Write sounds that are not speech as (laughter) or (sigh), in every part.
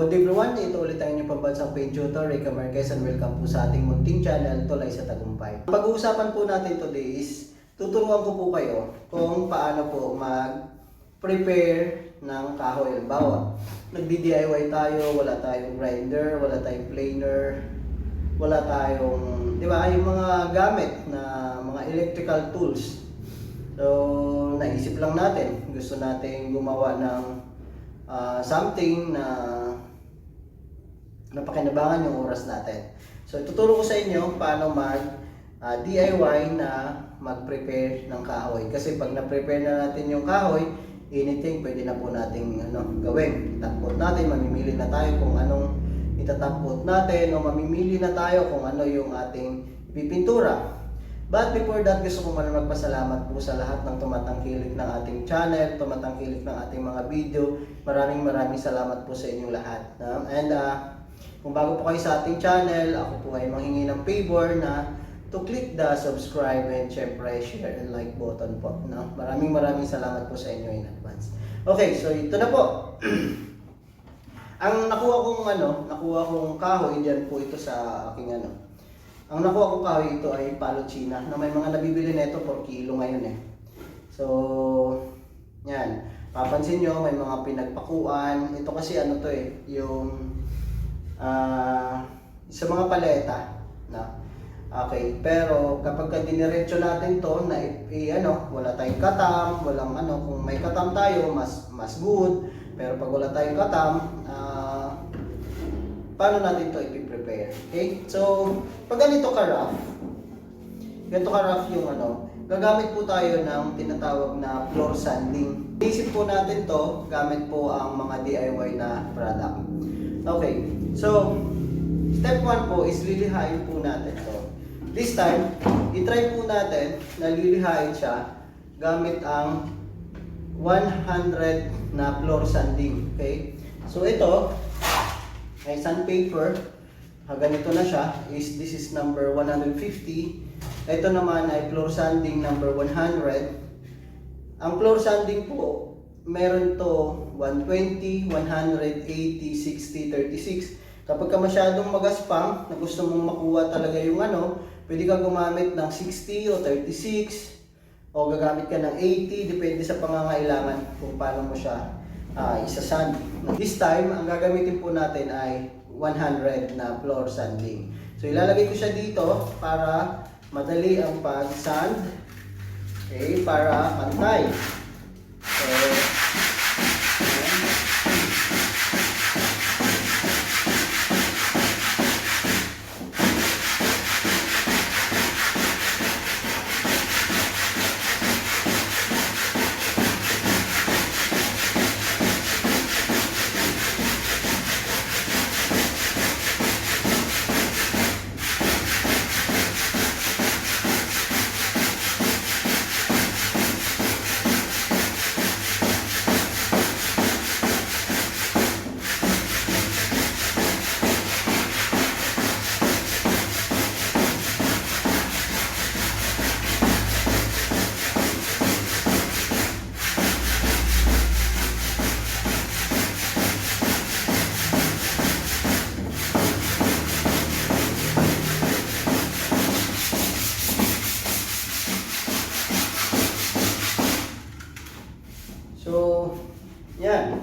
Good everyone, ito ulit ang inyong pambansang paid tutor, Rica Marquez and welcome po sa ating munting channel, Tulay sa Tagumpay. Ang Pag-uusapan po natin today is, tuturuan ko po kayo kung paano po mag-prepare ng kahoy. Halimbawa, nagdi-DIY tayo, wala tayong grinder, wala tayong planer, wala tayong, di ba, yung mga gamit na mga electrical tools. So, naisip lang natin, gusto natin gumawa ng ah, something na napakinabangan yung oras natin. So, tuturo ko sa inyo paano mag ah, DIY na mag-prepare ng kahoy. Kasi pag na-prepare na natin yung kahoy, anything pwede na po nating ano, gawin. Tapot natin, mamimili na tayo kung anong itatapot natin o mamimili na tayo kung ano yung ating pipintura. But before that, gusto ko muna magpasalamat po sa lahat ng tumatangkilik ng ating channel, tumatangkilik ng ating mga video. Maraming maraming salamat po sa inyong lahat. And uh, kung bago po kayo sa ating channel, ako po ay manghingi ng favor na to click the subscribe and syempre share and like button po. No? Maraming maraming salamat po sa inyo in advance. Okay, so ito na po. (clears throat) Ang nakuha kong ano, nakuha kong kahoy diyan po ito sa aking ano, ang nakuha kong kahoy ito ay palo China na may mga nabibili nito 4 kilo ngayon eh. So, yan. Papansin nyo, may mga pinagpakuan. Ito kasi ano to eh, yung ah sa mga paleta. Na. Okay, pero kapag ka diniretso natin to na i, ano, wala tayong katam, walang ano, kung may katam tayo, mas mas good. Pero pag wala tayong katam, ah paano natin to i-prepare? Okay? So, pag ganito ka rough, ganito ka rough yung ano, gagamit po tayo ng tinatawag na floor sanding. Isip po natin to, gamit po ang mga DIY na product. Okay, so, step 1 po is lilihain po natin to. This time, itry po natin na lilihain siya gamit ang 100 na floor sanding. Okay? So, ito, ay sandpaper. Ah, ganito na siya. Is, this is number 150. Ito naman ay floor sanding number 100. Ang floor sanding po, meron to 120, 180, 60, 36. Kapag ka masyadong magaspang, na gusto mong makuha talaga yung ano, pwede ka gumamit ng 60 o 36 o gagamit ka ng 80, depende sa pangangailangan kung paano mo siya uh, isasand. This time, ang gagamitin po natin ay 100 na floor sanding. So ilalagay ko siya dito para madali ang pag-sand. Okay, para pantay. So, yan.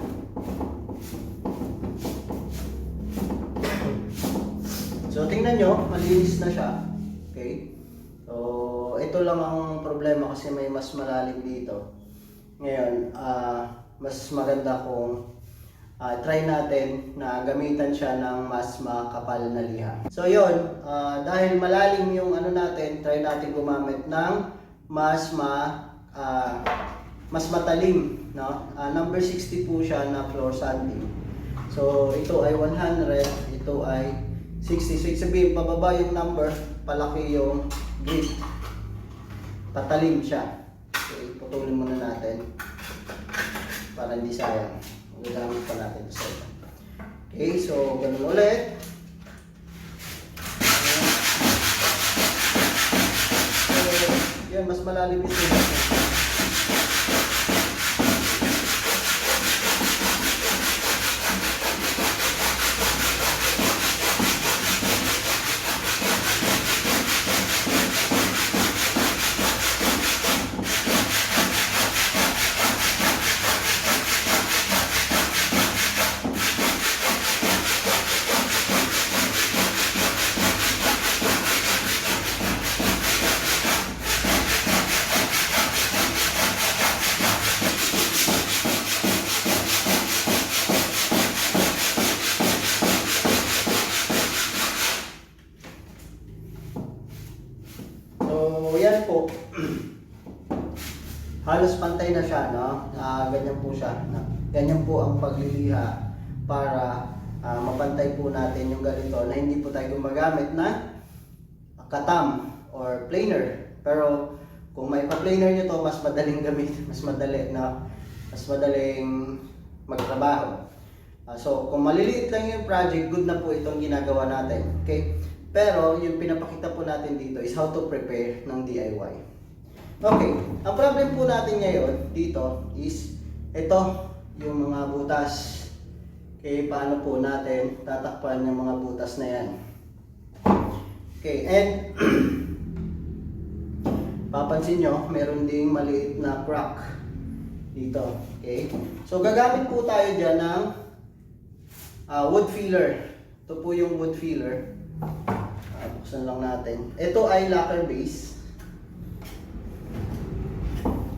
So, tingnan nyo, malinis na siya. Okay? So, ito lang ang problema kasi may mas malalim dito. Ngayon, ah mas maganda kung ah, try natin na gamitan siya ng mas makapal na liha. So, yun. ah, dahil malalim yung ano natin, try natin gumamit ng mas ma ah, mas matalim, no? Ah, number 60 po siya na floor sanding. So, ito ay 100, ito ay 66. Sabihin, pababa yung number, palaki yung grid. Tatalim siya. Okay, putulin muna natin. Para hindi sayang. Gagamit pa natin ito sa iba. Okay, so, ganun ulit. So, yan, mas malalim ito. (clears throat) halos pantay na siya, no? Ah, ganyan po siya. Na, ganyan po ang pagliliha para ah, mapantay po natin yung ganito na hindi po tayo gumagamit na katam or planer. Pero kung may pa-planer nyo to, mas madaling gamit, (laughs) mas madali na mas madaling magtrabaho. Ah, so, kung maliliit lang yung project, good na po itong ginagawa natin. Okay? Pero, yung pinapakita po natin dito is how to prepare ng DIY. Okay, ang problem po natin ngayon dito is ito, yung mga butas. Okay, paano po natin tatakpan yung mga butas na yan. Okay, and (clears throat) papansin nyo, meron ding maliit na crack dito. Okay, so gagamit po tayo dyan ng ah, wood filler. Ito po yung wood filler. Buksan lang natin. Ito ay lacquer base.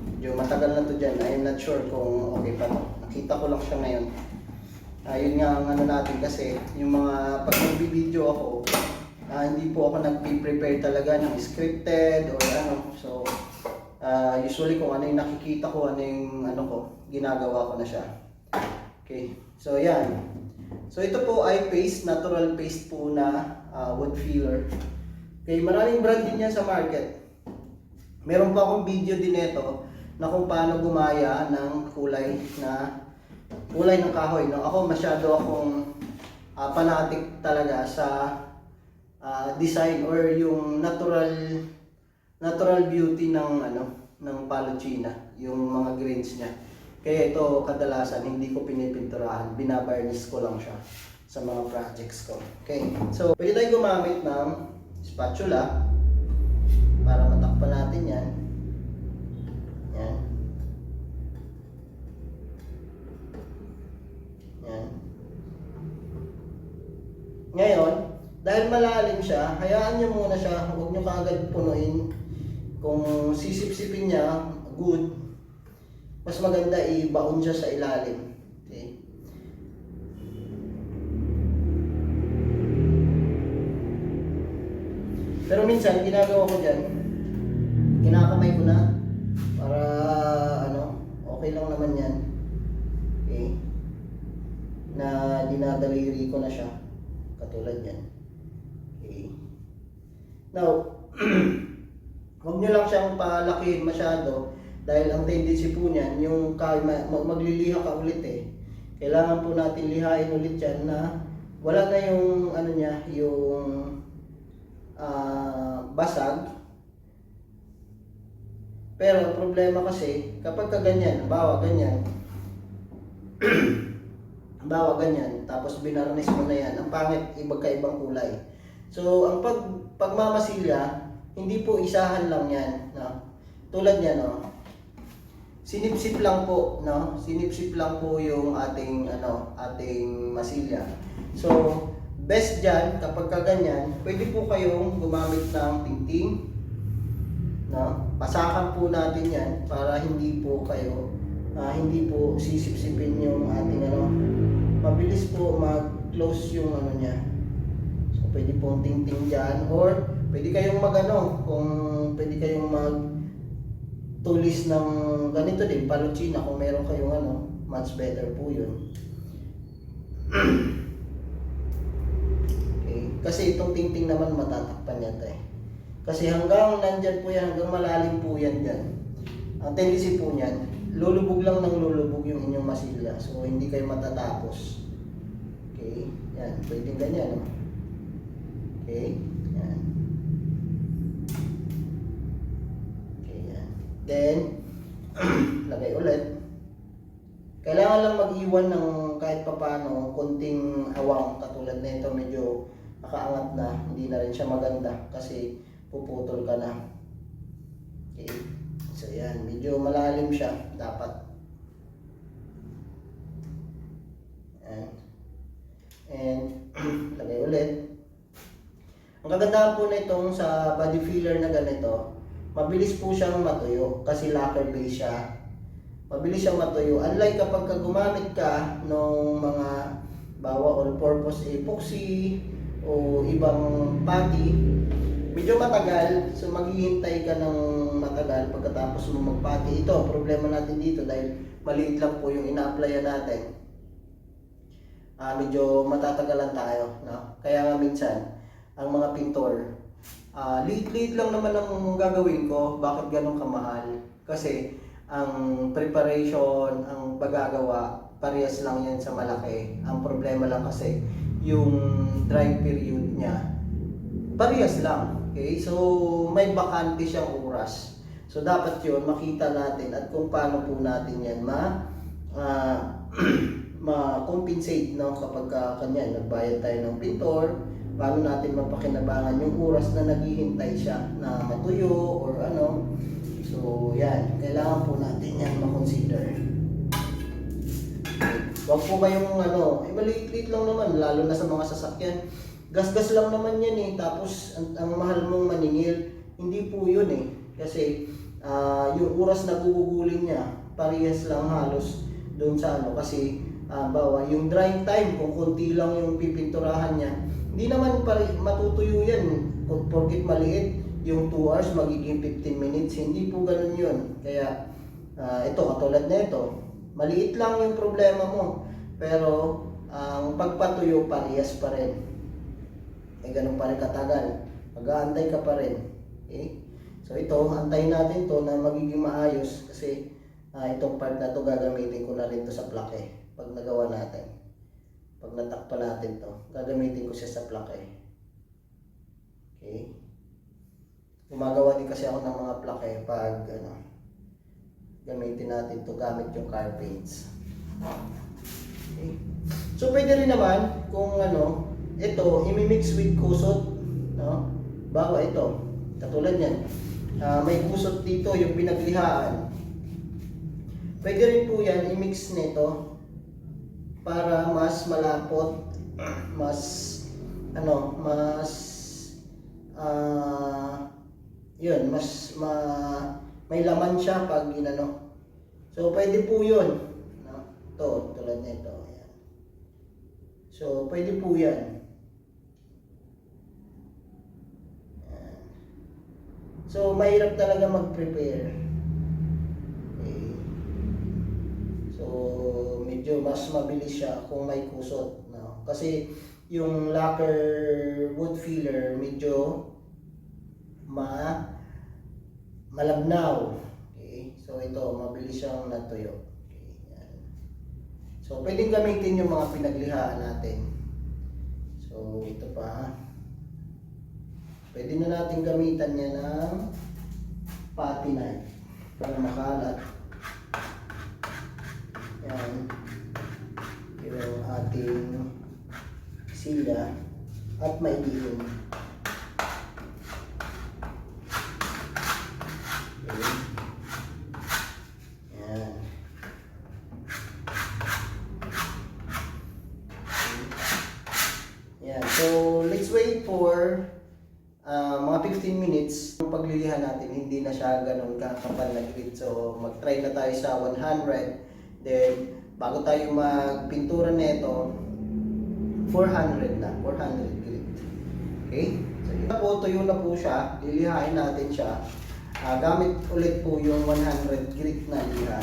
Medyo matagal na to dyan. I'm not sure kung okay pa to. Nakita ko lang siya ngayon. Ayun nga ang ano natin kasi yung mga pag nagbibideo ako, ah, hindi po ako nagpe-prepare talaga ng scripted or ano. So, ah, usually kung ano yung nakikita ko, ano yung ano ko, ginagawa ko na siya. Okay, so yan. So ito po ay paste, natural paste po na ah, wood filler. Okay, maraming brand din yan sa market. Meron pa akong video din ito na kung paano gumaya ng kulay na kulay ng kahoy. No? Ako masyado akong ah, fanatic talaga sa ah, design or yung natural natural beauty ng ano ng palochina, yung mga grains niya. Kaya ito kadalasan hindi ko pinipinturahan, binabarnish ko lang siya sa mga projects ko. Okay. So, pwede tayo gumamit ng spatula para matakpan natin 'yan. Yan. Yan. Ngayon, dahil malalim siya, hayaan nyo muna siya, huwag nyo kaagad punuin. Kung sisip-sipin niya, good. Mas maganda i-baon siya sa ilalim. Okay? Pero minsan, ginagawa ko dyan, kinakamay ko na para ano, okay lang naman yan. Okay? Na dinadaliri ko na siya. Katulad yan. Okay? Now, (clears throat) huwag nyo lang siyang palakihin masyado dahil ang tendency po niyan, yung magliliha ka ulit eh. Kailangan po natin lihain ulit yan na wala na yung ano niya, yung ah, basag. Pero problema kasi, kapag ka ganyan, bawa ganyan, (clears throat) bawa ganyan, tapos binarnis mo na yan, ang pangit, ibang kulay. So, ang pag, pagmamasilya, hindi po isahan lang yan. No? Tulad yan, no? sinipsip lang po, no? Sinipsip lang po yung ating, ano, ating masilya. So, best dyan, kapag ka ganyan, pwede po kayong gumamit ng tingting, no? Pasakan po natin yan para hindi po kayo, ah, hindi po sisipsipin yung ating ano, mabilis po mag-close yung ano niya. So, pwede pong tingting dyan or pwede kayong mag-ano, kung pwede kayong mag tulis ng ganito din, paluchina kung meron kayong ano, much better po yun. (clears throat) Kasi itong tingting naman matatakpan yan tayo. Kasi hanggang nandyan po yan, hanggang malalim po yan dyan. Ang tendency po niyan, lulubog lang ng lulubog yung inyong masilya. So, hindi kayo matatapos. Okay? Yan. Pwede ganyan, no? Okay? Yan. Okay, yan. Then, (clears throat) lagay ulit. Kailangan lang mag-iwan ng kahit papano, konting awang katulad na ito, medyo nakaangat na, hindi na rin siya maganda kasi puputol ka na. Okay. So yan, medyo malalim siya dapat. Yan. And (clears throat) lagay ulit. Ang kagandahan po nitong sa body filler na ganito, mabilis po siyang matuyo kasi lacquer base siya. Mabilis siyang matuyo. Unlike kapag ka gumamit ka ng mga bawa all-purpose epoxy o ibang putty, medyo matagal. So maghihintay ka ng matagal pagkatapos mo magpati. Ito, problema natin dito dahil maliit lang po yung ina-applyan natin. Ah, medyo matatagalan tayo, no? Kaya nga minsan, ang mga pintor, ah, liit-liit lang naman ang gagawin ko. Bakit ganun kamahal? Kasi ang preparation, ang pagagawa, parehas lang yan sa malaki. Ang problema lang kasi, yung dry period niya, parehas lang. Okay? So, may bakante siyang oras. So, dapat yun, makita natin at kung paano po natin yan ma, ah, (clears throat) ma-compensate no? kapag ka, kanyan, nagbayad tayo ng pintor, paano natin mapakinabangan yung oras na naghihintay siya na matuyo or ano. So, yan. Kailangan po natin yan ma-consider. Huwag po kayong ano, eh maliit-liit lang naman, lalo na sa mga sasakyan. Gas-gas lang naman yan eh, tapos ang, ang mahal mong maningil, hindi po yun eh. Kasi ah, yung oras na gugugulin niya, parehas lang halos doon sa ano. Kasi ah, bawa, yung drying time, kung konti lang yung pipinturahan niya, hindi naman pare, matutuyo yan. Kung porkit maliit, yung 2 hours magiging 15 minutes. Hindi po ganun yun. Kaya ah, ito, katulad na ito, maliit lang yung problema mo. Pero ang pagpatuyo parehas pa rin. Eh ganun pa rin katagal. Mag-aantay ka pa rin. Okay? So ito, antayin natin to na magiging maayos kasi ah, itong part na to gagamitin ko na rin to sa plake pag nagawa natin. Pag natakpa natin to, gagamitin ko siya sa plake. Okay? Gumagawa din kasi ako ng mga plake pag ano, gamitin natin to gamit yung car paints. Okay. So pwede rin naman kung ano, ito imimix with kusot, no? Bawa ito, katulad niyan. Ah, may kusot dito yung pinaglihaan. Pwede rin po yan i-mix nito para mas malapot, mas ano, mas ah yun, mas ma, may laman siya pag inano. So pwede po yun. No? Ito, tulad nito. Ayan. So pwede po yan. So mahirap talaga mag-prepare. Okay. So medyo mas mabilis siya kung may kusot. No? Kasi yung lacquer wood filler medyo ma malabnaw. Okay? So ito, mabilis siyang natuyo. Okay. So pwedeng gamitin yung mga pinaglihaan natin. So ito pa. Pwede na natin gamitan niya ng pati knife para makalat. Yan. Yung ating sila at maidiin. Okay. Yan. Yan. So, let's wait for ah, mga 15 minutes. Yung paglilihan natin, hindi na siya kakapal na grit. So, mag-try na tayo sa 100. Then, bago tayo magpintura nito, 400 na. 400 grit. Okay? So, yun na po, tuyo na po siya. Lilihain natin siya. Ah, gamit ulit po yung 100 grit na liha.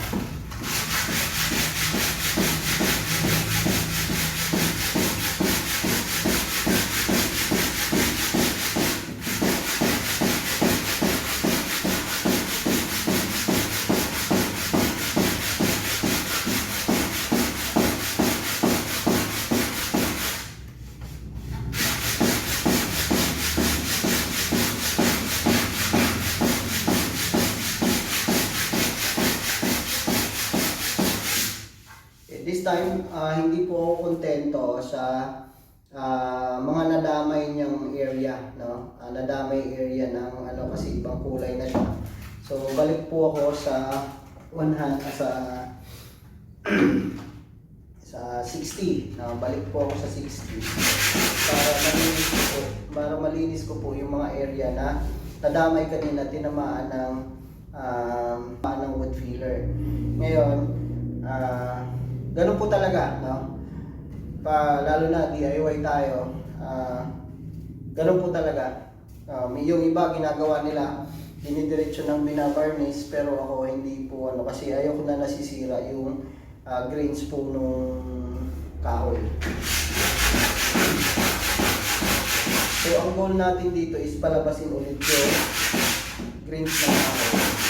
Eh, This time, ah, hindi po ako kontento sa ah, mga nadamay niyang area, no? Ah, nadamay area ng ano kasi ibang kulay na siya. So balik po ako sa 100 ah, sa (clears throat) sa 60. No? Balik po ako sa 60 para malinis ko para malinis ko po yung mga area na nadamay kanina tinamaan ng um, ng wood filler. Ngayon, ah ganun po talaga, no? Pa, lalo na DIY tayo, ah ganun po talaga. Um, yung iba ginagawa nila, dinidiretso ng binabarnish pero ako hindi po ano kasi ayoko na nasisira yung ah, grains po nung kahoy. So ang goal natin dito is palabasin ulit yung grains ng kahoy.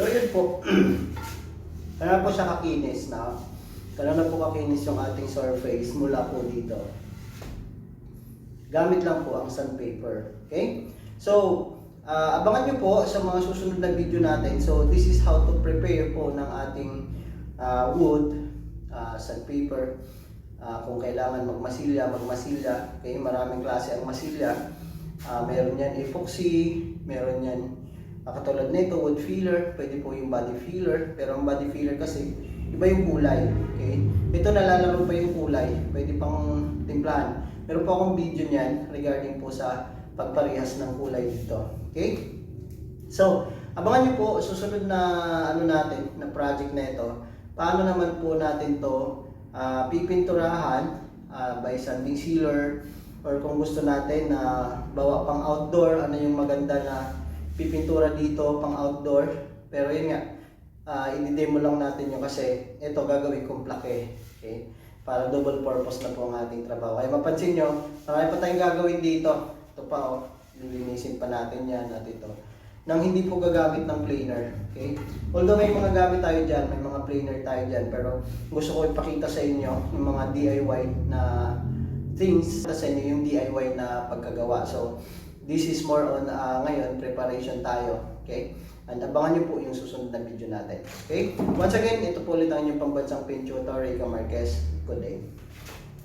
So yun po. (clears throat) Kaya po siya kakinis na. Kaya na po kakinis yung ating surface mula po dito. Gamit lang po ang sandpaper. Okay? So, ah, abangan nyo po sa mga susunod na video natin. So, this is how to prepare po ng ating ah, wood, ah, sandpaper. Ah, kung kailangan magmasilya, magmasilya. Okay? Maraming klase ang masilya. Ah, meron yan epoxy, meron yan katulad nito, wood filler, pwede po yung body filler, pero ang body filler kasi iba yung kulay, okay? Ito nalalaro pa yung kulay, pwede pang timplahan. Meron po akong video niyan regarding po sa pagparehas ng kulay dito, okay? So, abangan niyo po susunod na ano natin, na project na ito. Paano naman po natin to ah, pipinturahan ah, by sanding sealer or kung gusto natin na bawa pang outdoor, ano yung maganda na pipintura dito pang outdoor. Pero yun nga, ah i-demo lang natin yun kasi ito gagawin kong plake. Okay? Para double purpose na po ang ating trabaho. Kaya mapansin nyo, marami pa tayong gagawin dito. Ito pa oh, lilinisin pa natin yan at ito. Nang hindi po gagamit ng planer. Okay? Although may mga gamit tayo dyan, may mga planer tayo dyan, pero gusto ko ipakita sa inyo yung mga DIY na things sa inyo yung DIY na pagkagawa. So, this is more on ah, ngayon, preparation tayo. Okay? And abangan nyo po yung susunod na video natin. Okay? Once again, ito po ulit ang inyong pambansang paint tutor, Marquez. Good day.